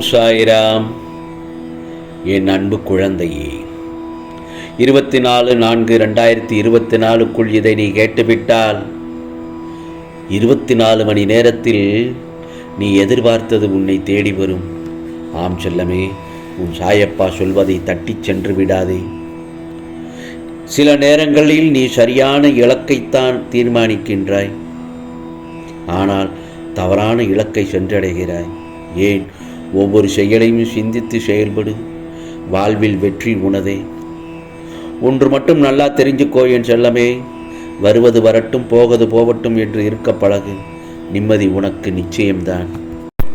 ஓம் சாய்ராம். என் அன்பு குழந்தையே இருபத்தி நாலு நான்கு ரெண்டாயிரத்தி இருபத்தி நாலுக்குள் இதை நீ கேட்டுவிட்டால் இருபத்தி நாலு மணி நேரத்தில் நீ எதிர்பார்த்தது உன்னை தேடி வரும். ஆம் செல்லமே உன் சாயப்பா சொல்வதை தட்டிச் சென்று விடாதே. சில நேரங்களில் நீ சரியான இலக்கைத்தான் தீர்மானிக்கின்றாய். ஆனால் தவறான இலக்கை சென்றடைகிறாய். ஏன்? ஒவ்வொரு செயலையும் சிந்தித்து செயல்படு. வாழ்வில் வெற்றி உனதே ஒன்று மட்டும் நல்லா தெரிஞ்சுக்கோ என் செல்லமே. வருவது வரட்டும் போவது போகட்டும் என்று இருக்க பழகு. நிம்மதி உனக்கு நிச்சயம்தான்.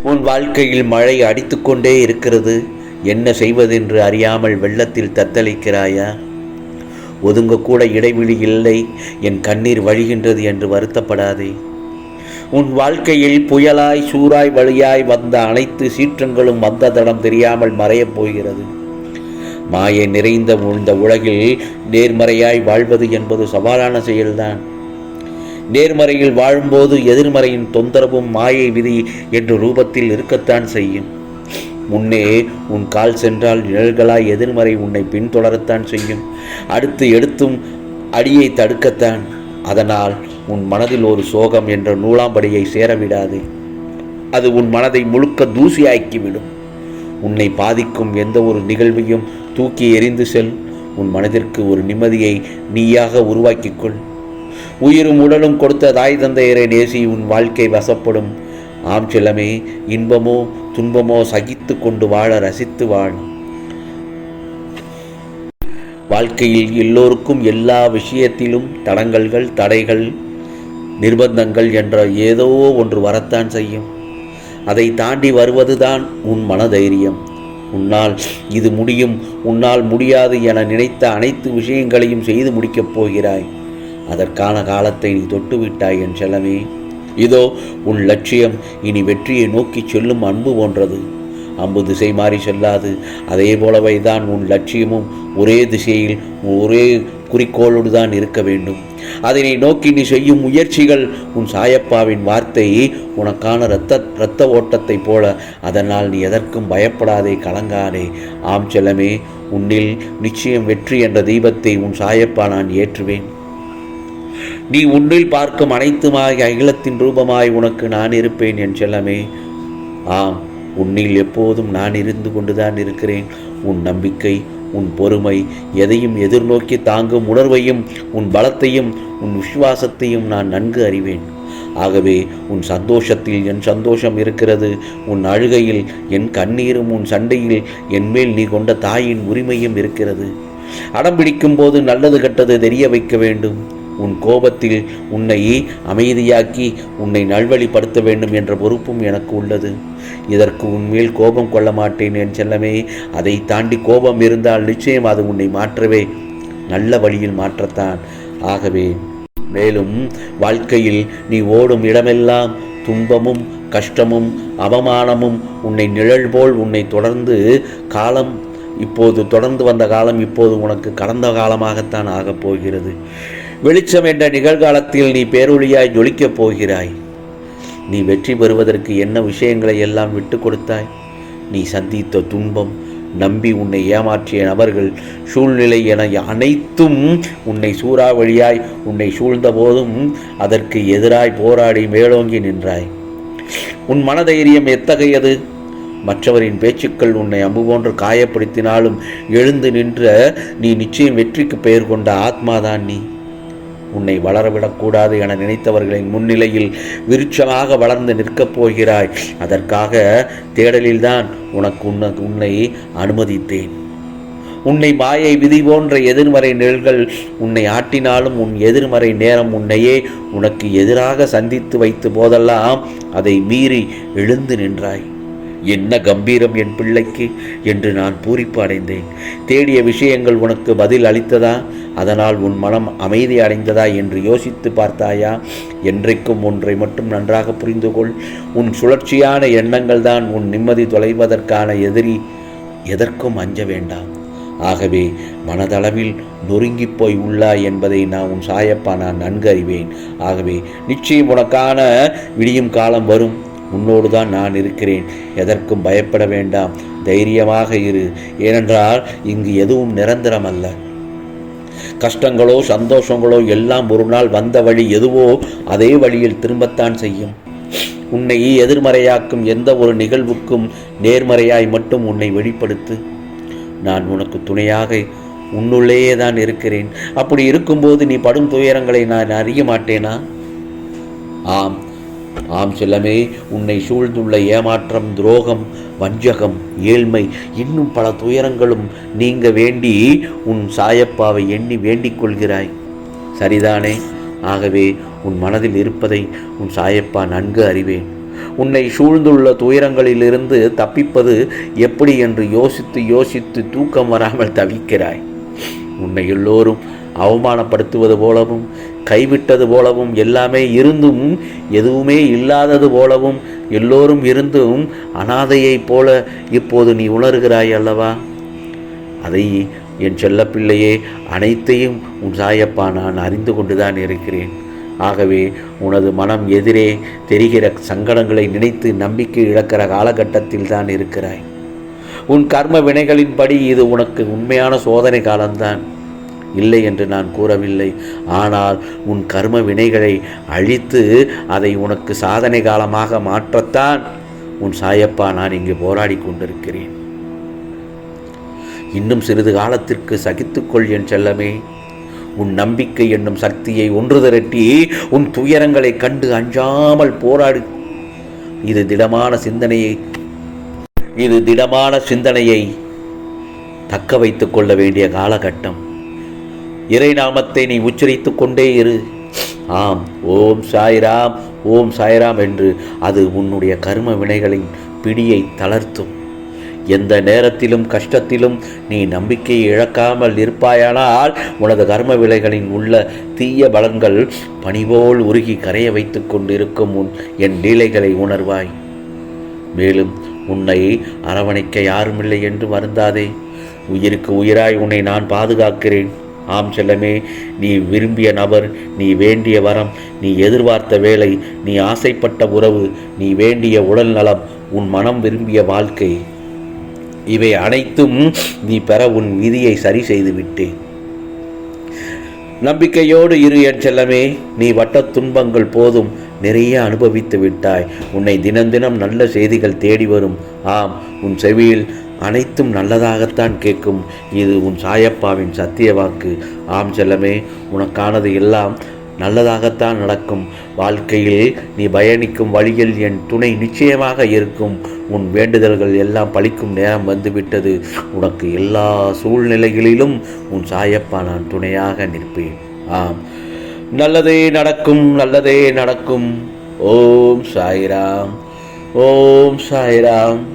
உன் வாழ்க்கையில் மழை அடித்துக்கொண்டே இருக்கிறது. என்ன செய்வதென்று அறியாமல் வெள்ளத்தில் தத்தளிக்கிறாயா? ஒதுங்கக்கூட இடைவெளி இல்லை. என் கண்ணீர் வழிகின்றது என்று வருத்தப்படாதே. உன் வாழ்க்கையில் புயலாய் சூறாய் வழியாய் வந்த அனைத்து சீற்றங்களும் வந்த தடம் தெரியாமல் மறையப் போகிறது. மாயை நிறைந்த இந்த உலகில் நேர்மறையாய் வாழ்வது என்பது சவாலான செயல்தான். நேர்மறையில் வாழும்போது எதிர்மறையின் தொந்தரவும் மாயை விதி என்ற ரூபத்தில் இருக்கத்தான் செய்யும். முன்னே உன் கால் சென்றால் நிழல்களாய் எதிர்மறை உன்னை பின்தொடரத்தான் செய்யும். அடுத்து எடுத்தும் அடியை தடுக்கத்தான். அதனால் உன் மனதில் ஒரு சோகம் என்ற நூலாம்படியை சேரவிடாது. அது உன் மனதை முழுக்க தூசியாக்கிவிடும். உன்னை பாதிக்கும் எந்த ஒரு நிகழ்வையும் தூக்கி எறிந்து செல். உன் மனதிற்கு ஒரு நிம்மதியை நீயாக உருவாக்கிக்கொள். உயிரும் உடலும் கொடுத்த தாய் தந்தையரை நேசி உன் வாழ்க்கை வசப்படும். ஆம் செல்லமே இன்பமோ துன்பமோ சகித்து கொண்டு வாழ ரசித்து வாழ். வாழ்க்கையில் எல்லோருக்கும் எல்லா விஷயத்திலும் தடங்கல்கள் தடைகள் நிர்பந்தங்கள் என்ற ஏதோ ஒன்று வரத்தான் செய்யும். அதை தாண்டி வருவதுதான் உன் மனதைரியம். உன்னால் இது முடியும் உன்னால் முடியாது என நினைத்த அனைத்து விஷயங்களையும் செய்து முடிக்கப் போகிறாய். அதற்கான காலத்தை நீ தொட்டுவிட்டாய் என் செல்லமே. இதோ உன் லட்சியம் இனி வெற்றியை நோக்கி செல்லும் அன்பு போன்றது. அம்பு திசை மாறி செல்லாது. அதே போலவே தான் உன் லட்சியமும். ஒரே திசையில் ஒரே குறிக்கோளோடு தான் இருக்க வேண்டும். அதனை நோக்கி நீ செய்யும் முயற்சிகள் உன் சாயப்பாவின் வார்த்தை உனக்கான இரத்த இரத்த ஓட்டத்தைப் போல. அதனால் நீ எதற்கும் பயப்படாதே கலங்காதே. ஆம் செல்லமே உன்னில் நிச்சயம் வெற்றி என்ற தீபத்தை உன் சாயப்பா நான் ஏற்றுவேன். நீ உன்னில் பார்க்கும் அனைத்துமாய் அகிலத்தின் ரூபமாய் உனக்கு நான் இருப்பேன் என் செல்லமே. ஆம். உன்னில் எப்போதும் நான் இருந்து கொண்டுதான் இருக்கிறேன். உன் நம்பிக்கை உன் பொறுமை எதையும் எதிர்நோக்கி தாங்கும் உணர்வையும் உன் பலத்தையும் உன் விசுவாசத்தையும் நான் நன்கு அறிவேன். ஆகவே உன் சந்தோஷத்தில் என் சந்தோஷம் இருக்கிறது. உன் அழுகையில் என் கண்ணீரும் உன் சண்டையில் என் மேல் நீ கொண்ட தாயின் உரிமையும் இருக்கிறது. அடம்பிடிக்கும் போது நல்லது கெட்டது தெரிய வைக்க வேண்டும். உன் கோபத்தில் உன்னை அமைதியாக்கி உன்னை நல்வழிப்படுத்த வேண்டும் என்ற பொறுப்பும் எனக்கு உள்ளது. இதற்கு உன்மேல் கோபம் கொள்ள மாட்டேன் என் செல்லமே. அதை தாண்டி கோபம் இருந்தால் நிச்சயம் அது உன்னை மாற்றவே. நல்ல வழியில் மாற்றத்தான். ஆகவே மேலும் வாழ்க்கையில் நீ ஓடும் இடமெல்லாம் துன்பமும் கஷ்டமும் அவமானமும் உன்னை நிழல் போல் உன்னை தொடர்ந்து காலம் இப்போது தொடர்ந்து வந்த காலம் இப்போது உனக்கு கடந்த காலமாகத்தான் ஆகப் போகிறது. வெளிச்சம் என்ற நிகழ்காலத்தில் நீ பேரொழியாய் ஜொலிக்கப் போகிறாய். நீ வெற்றி பெறுவதற்கு என்ன விஷயங்களை எல்லாம் விட்டு கொடுத்தாய்? நீ சந்தித்த துன்பம் நம்பி உன்னை ஏமாற்றிய நபர்கள் சூழ்நிலை என அனைத்தும் உன்னை சூறாவளியாய் உன்னை சூழ்ந்த போதும் அதற்கு எதிராய் போராடி மேலோங்கி நின்றாய். உன் மனதைரியம் எத்தகையது? மற்றவரின் பேச்சுக்கள் உன்னை அம்பு போன்று காயப்படுத்தினாலும் எழுந்து நின்ற நீ நிச்சயம் வெற்றிக்கு பெயர் கொண்ட ஆத்மாதான் நீ. உன்னை வளரவிடக்கூடாது என நினைத்தவர்களின் முன்னிலையில் விருட்சமாக வளர்ந்து நிற்கப் போகிறாய். அதற்காக தேடலில்தான் உனக்கு உன்ன உன்னை அனுமதித்தேன். உன்னை மாயை விதி போன்ற எதிர்மறை நிழல்கள் உன்னை ஆட்டினாலும் உன் எதிர்மறை நேரம் உன்னையே உனக்கு எதிராக சந்தித்து வைத்த போதெல்லாம் அதை மீறி எழுந்து நின்றாய். என்ன கம்பீரம் என் பிள்ளைக்கு என்று நான் பூரிப்பு அடைந்தேன். தேடிய விஷயங்கள் உனக்கு பதில் அளித்ததா? அதனால் உன் மனம் அமைதி அடைந்ததா என்று யோசித்து பார்த்தாயா? என்றைக்கும் ஒன்றை மட்டும் நன்றாக புரிந்து கொள். உன் சுழற்சியான எண்ணங்கள் தான் உன் நிம்மதி தொலைவதற்கான எதிரி எதற்கும் அஞ்ச வேண்டாம். ஆகவே மனதளவில் நொறுங்கிப் போய் உள்ளாய் என்பதை நான் உன் சாயப்பா நான் நன்கு அறிவேன். ஆகவே நிச்சயம் உனக்கான விடியும் காலம் வரும். உன்னோடு தான் நான் இருக்கிறேன். எதற்கும் பயப்பட வேண்டாம். தைரியமாக இரு. ஏனென்றால் இங்கு எதுவும் நிரந்தரம் அல்ல கஷ்டங்களோ சந்தோஷங்களோ எல்லாம் ஒரு நாள் வந்த வழி எதுவோ அதே வழியில் திரும்பத்தான் செய்யும். உன்னை எதிர்மறையாக்கும் எந்த ஒரு நிகழ்வுக்கும் நேர்மறையாய் மட்டும் உன்னை வெளிப்படுத்து. நான் உனக்கு துணையாக உன்னுள்ளேயே தான் இருக்கிறேன். அப்படி இருக்கும்போது நீ படும் துயரங்களை நான் அறிய மாட்டேனா? ஆம் ஆம் செல்லமே உன்னை சூழ்ந்துள்ள ஏமாற்றம் துரோகம் வஞ்சகம் ஏழ்மை இன்னும் பல துயரங்களும் நீங்க வேண்டி உன் சாயப்பாவை எண்ணி வேண்டிக் கொள்கிறாய். சரிதானே? ஆகவே உன் மனதில் இருப்பதை உன் சாயப்பா நன்கு அறிவேன். உன்னை சூழ்ந்துள்ள துயரங்களிலிருந்து தப்பிப்பது எப்படி என்று யோசித்து யோசித்து தூக்கம் வராமல் தவிக்கிறாய். உன்னை எல்லோரும் அவமானப்படுத்துவது போலவும் கைவிட்டது போலவும் எல்லாமே இருந்தும் எதுவுமே இல்லாதது போலவும் எல்லோரும் இருந்தும் அனாதையைப் போல இப்போது நீ உணர்கிறாய் அல்லவா? அதை என் செல்லப்பிள்ளையே அனைத்தையும் உன் சாயப்பா நான் அறிந்து கொண்டுதான் இருக்கிறேன். ஆகவே உனது மனம் எதிரே தெரிகிற சங்கடங்களை நினைத்து நம்பிக்கை இழக்கிற காலகட்டத்தில் தான் இருக்கிறாய். உன் கர்ம வினைகளின்படி இது உனக்கு உண்மையான சோதனை காலம்தான். இல்லை என்று நான் கூறவில்லை. ஆனால் உன் கர்ம வினைகளை அழித்து அதை உனக்கு சாதனை காலமாக மாற்றத்தான் உன் சாயப்பா நான் இங்கு போராடி கொண்டிருக்கிறேன். இன்னும் சிறிது காலத்திற்கு சகித்துக்கொள் என் செல்லமே. உன் நம்பிக்கை என்னும் சக்தியை ஒன்று திரட்டி உன் துயரங்களை கண்டு அஞ்சாமல் போராடு. இது திடமான சிந்தனையை இது திடமான சிந்தனையை தக்க வைத்துக் கொள்ள வேண்டிய காலகட்டம். இறை நாமத்தை நீ உச்சரித்து கொண்டே இரு. ஆம் ஓம் சாய்ராம் ஓம் சாய்ராம் என்று அது உன்னுடைய கர்ம வினைகளின் பிடியை தளர்த்தும். எந்த நேரத்திலும் கஷ்டத்திலும் நீ நம்பிக்கையை இழக்காமல் இருப்பாயானால் உனது கர்ம விலைகளின் உள்ள தீய பலன்கள் பனிபோல் உருகி கரைய வைத்துக் கொண்டிருக்கும் உன் என் லீலைகளை உணர்வாய். மேலும் உன்னை அரவணைக்க யாருமில்லை என்று வருந்தாதே. உயிருக்கு உயிராய் உன்னை நான் பாதுகாக்கிறேன். ஆம் செல்லமே நீ விரும்பிய நபர் நீ வேண்டிய வரம் நீ எதிர்பார்த்த வேலை நீ ஆசைப்பட்ட உறவு நீ வேண்டிய உடல் நலம் உன் மனம் விரும்பிய வாழ்க்கை. இவை அனைத்தும் நீ பெற உன் விதியை சரி செய்து விட்டேன் நம்பிக்கையோடு இரு என் செல்லமே நீ வட்ட துன்பங்கள் போதும் நிறைய அனுபவித்து விட்டாய். உன்னை தினம் தினம் நல்ல செய்திகள் தேடி வரும். ஆம் உன் செவியில் அனைத்தும் நல்லதாகத்தான் கேட்கும். இது உன் சாயப்பாவின் சத்திய வாக்கு. ஆம் செல்லமே உனக்கானது எல்லாம் நல்லதாகத்தான் நடக்கும். வாழ்க்கையில் நீ பயணிக்கும் வழியில் என் துணை நிச்சயமாக இருக்கும். உன் வேண்டுதல்கள் எல்லாம் பழிக்கும் நேரம் வந்துவிட்டது. உனக்கு எல்லா சூழ்நிலைகளிலும் உன் சாயப்பா நான் துணையாக நிற்பேன். ஆம். நல்லதே நடக்கும் நல்லதே நடக்கும். ஓம் சாய்ராம். ஓம் சாய்ராம்.